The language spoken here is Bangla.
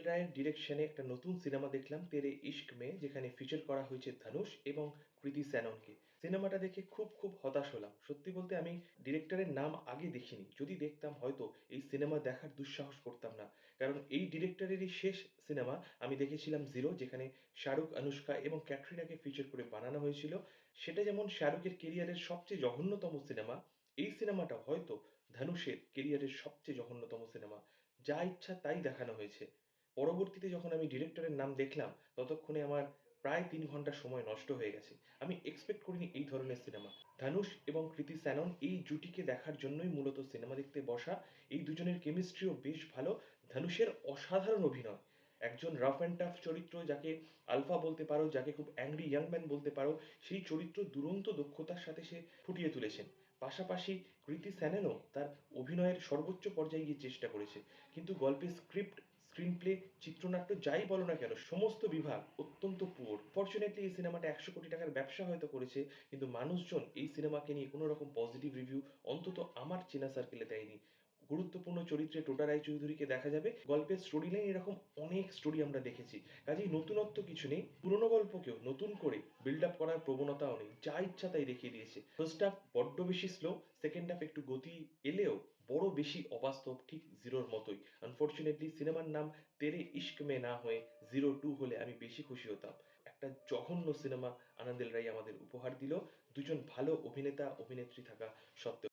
আনান্দেল রায়ের ডিরেকশনে একটা নতুন সিনেমা দেখলাম, তেরে ইশক মে, যেখানে ফিচার করা হয়েছে ধনুষ এবং কৃতি স্যাননকে সিনেমাটা দেখে খুব খুব হতাশ হলাম। সত্যি বলতে আমি ডিরেক্টরের নাম আগে দেখিনি। যদি দেখতাম, হয়তো এই সিনেমা দেখার দুঃসাহস করতাম না। কারণ এই ডিরেক্টরেরই শেষ সিনেমা আমি দেখেছিলাম জিরো যেখানে শাহরুখ অনুষ্কা এবং ক্যাটরিনাকে ফিচার করে বানানো হয়েছিল। সেটা যেমন শাহরুখের কেরিয়ারের সবচেয়ে জঘন্যতম সিনেমা এই সিনেমাটা হয়তো ধনুষের কেরিয়ারের সবচেয়ে জঘন্যতম সিনেমা যা ইচ্ছা তাই দেখানো হয়েছে। পরবর্তীতে যখন আমি ডিরেক্টরের নাম দেখলাম, ততক্ষণে আমার প্রায় তিন ঘণ্টা সময় নষ্ট হয়ে গেছে। আমি এক্সপেক্ট করিনি এই ধরনের সিনেমা ধানুষ এবং কৃতি স্যানন এই জুটিকে দেখার জন্যই মূলত সিনেমা দেখতে বসা এই দুজনের কেমিস্ট্রিও বেশ ভালো। ধানুষের অসাধারণ অভিনয়। একজন রাফ অ্যান্ড টাফ চরিত্র যাকে আলফা বলতে পারো, যাকে খুব অ্যাংরি ইয়াং ম্যান বলতে পারো, সেই চরিত্র দুরন্ত দক্ষতার সাথে সে ফুটিয়ে তুলেছেন। পাশাপাশি কৃতি স্যানেনও তার অভিনয়ের সর্বোচ্চ পর্যায়ে গিয়ে চেষ্টা করেছে। কিন্তু গল্পের স্ক্রিপ্ট স্ক্রিন প্লে চিত্রনাট্য, যাই বলো না কেন, সমস্ত বিভাগ অত্যন্ত পুয়ার ফর্চুনেটলি এই সিনেমাটা একশো কোটি টাকার ব্যবসা হয়তো করেছে, কিন্তু মানুষজন এই সিনেমাকে নিয়ে কোনো রকম পজিটিভ রিভিউ অন্তত আমার চেনা সার্কেলে দেয়নি। গুরুত্বপূর্ণ চরিত্রে টোটা রায়চৌধুরীকে দেখা যাবে। গল্পের স্টোরি লাইন এরকম অনেক স্টোরি আমরা দেখেছি। কাজেই নতুনত্ব কিছু নেই, পুরনো গল্পকেও নতুন করে বিল্ড আপ করার প্রবণতাও নেই, যা ইচ্ছা তাই দেখিয়ে দিয়েছে। ফার্স্ট হাফ বড্ড বেশি স্লো সেকেন্ড হাফ একটু গতি এলেও বড় বেশি অবাস্তব, ঠিক জিরোর মতোই। আনফর্চুনেটলি সিনেমার নাম তেরে ইশক মে না হয়ে জিরো টু হলে আমি বেশি খুশি হতাম। একটা জঘন্য সিনেমা আনন্দেল রাই আমাদের উপহার দিল। দুজন ভালো অভিনেতা, অভিনেত্রী থাকা সত্ত্বেও।